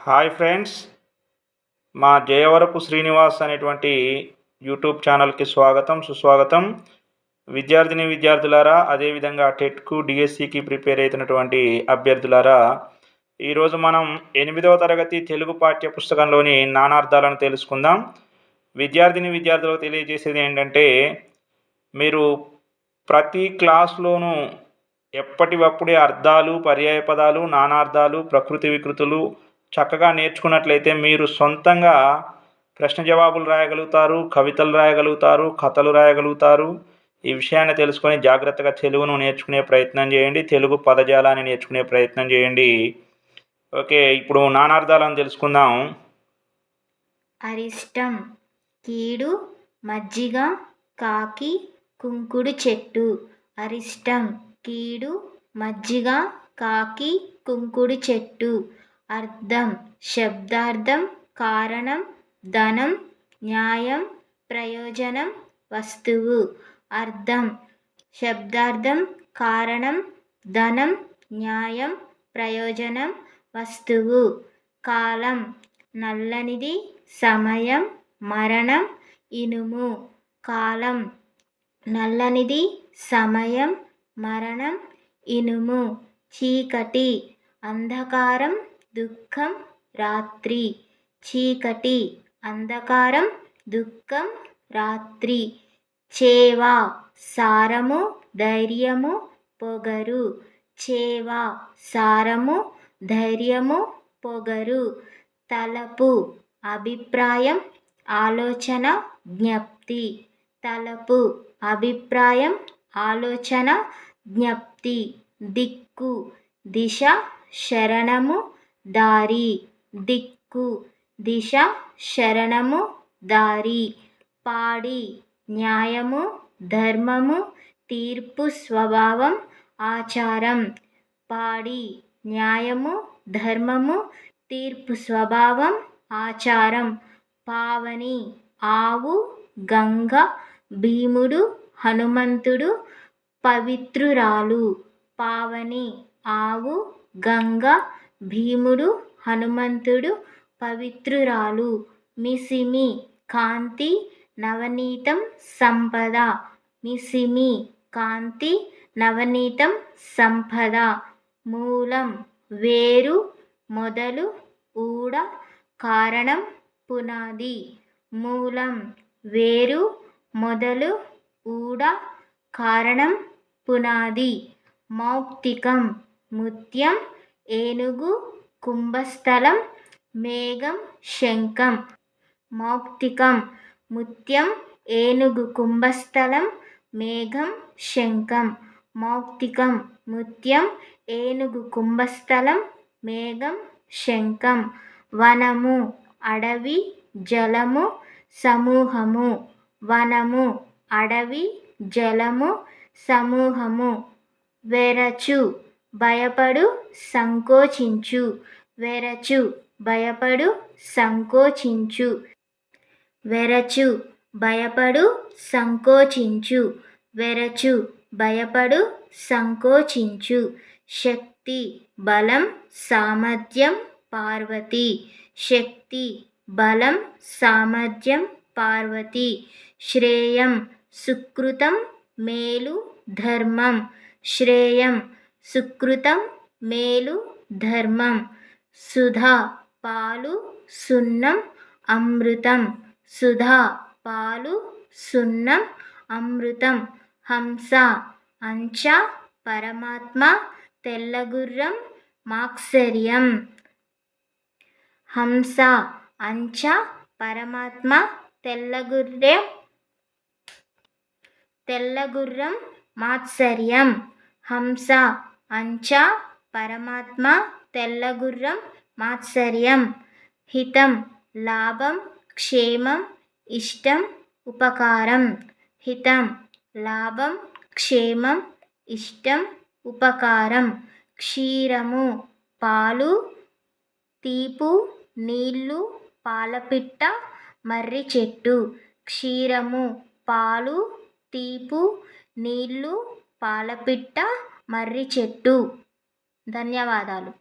Hi friends మా జయవరపు శ్రీనివాస్ అనేటువంటి YouTube ఛానల్కి స్వాగతం సుస్వాగతం. విద్యార్థిని విద్యార్థులారా అదేవిధంగా టెట్కు డిఎస్సికి ప్రిపేర్ అవుతున్నటువంటి అభ్యర్థులారా ఈరోజు మనం ఎనిమిదవ తరగతి తెలుగు పాఠ్య పుస్తకంలోని నానార్థాలను తెలుసుకుందాం. విద్యార్థిని విద్యార్థులకు తెలియజేసేది ఏంటంటే మీరు ప్రతి క్లాస్లోనూ ఎప్పటివప్పుడే అర్థాలు పర్యాయ పదాలు నానార్థాలు ప్రకృతి వికృతులు చక్కగా నేర్చుకున్నట్లయితే మీరు సొంతంగా ప్రశ్న జవాబులు రాయగలుగుతారు కవితలు రాయగలుగుతారు కథలు రాయగలుగుతారు. ఈ విషయాన్ని తెలుసుకొని జాగ్రత్తగా తెలుగును నేర్చుకునే ప్రయత్నం చేయండి తెలుగు పదజాలాన్ని నేర్చుకునే ప్రయత్నం చేయండి. ఓకే ఇప్పుడు నానార్థాలను తెలుసుకుందాం. అరిష్టం కీడు మజ్జిగ కాకి కుంకుడు చెట్టు. అరిష్టం కీడు మజ్జిగ కాకి కుంకుడు చెట్టు. అర్థం శబ్దార్థం కారణం ధనం న్యాయం ప్రయోజనం వస్తువు. అర్థం శబ్దార్థం కారణం ధనం న్యాయం ప్రయోజనం వస్తువు. కాలం నల్లనిది సమయం మరణం ఇనుము. కాలం నల్లనిది సమయం మరణం ఇనుము. చీకటి అంధకారం దుఃఖం రాత్రి. చీకటి అంధకారం దుఃఖం రాత్రి. చేవా సారము ధైర్యము పొగరు. చేవా సారము ధైర్యము పొగరు. తలపు అభిప్రాయం ఆలోచన జ్ఞప్తి. తలపు అభిప్రాయం ఆలోచన జ్ఞప్తి. దిక్కు దిశ శరణము దారి దిక్కు దిశ శరణము దారి. పాడి న్యాయము ధర్మము తీర్పు స్వభావం ఆచారం. పాడి న్యాయము ధర్మము తీర్పు స్వభావం ఆచారం. పావని ఆవు గంగ భీముడు హనుమంతుడు పవిత్రురాలు. పావని ఆవు గంగ భీముడు హనుమంతుడు పవిత్రురాలు. మిసిమి కాంతి నవనీతం సంపద. మిసిమి కాంతి నవనీతం సంపద. మూలం వేరు మొదలు ఊడ కారణం పునాది. మూలం వేరు మొదలు ఊడ కారణం పునాది. మౌక్తికం ముత్యం ఏనుగు కుంభస్థలం మేఘం శంఖం. మౌక్తికం. ముత్యం ఏనుగు కుంభస్థలం మేఘం శంఖం. మౌక్తికం. ముత్యం ఏనుగు కుంభస్థలం మేఘం శంఖం. వనము అడవి జలము సమూహము. వనము అడవి జలము సమూహము. వెరచు. భయపడు సంకోచించు. వెరచు భయపడు సంకోచించు. వెరచు భయపడు సంకోచించు. వెరచు భయపడు సంకోచించు. శక్తి బలం సామర్థ్యం పార్వతి. శక్తి బలం సామర్థ్యం పార్వతి. శ్రేయం సుకృతం మేలు ధర్మం. శ్రేయం సుకృతం మేలు ధర్మం సుధా పాలు సున్నం అమృతం సుధా పాలు సున్నం అమృతం హంస అంచ పరమాత్మ తెల్లగుర్రం మాక్సర్యం హంస అంచ పరమాత్మ తెల్లగుర్రం తెల్లగుర్రం మాత్సర్యం హంస అంచ పరమాత్మ తెల్లగుర్రం మాత్సర్యం హితం లాభం క్షేమం ఇష్టం ఉపకారం. హితం లాభం క్షేమం ఇష్టం ఉపకారం. క్షీరము పాలు తీపు నీళ్ళు పాలపిట్ట మర్రి చెట్టు. క్షీరము పాలు తీపు నీళ్ళు పాలపిట్ట మర్రి చెట్టు. ధన్యవాదాలు.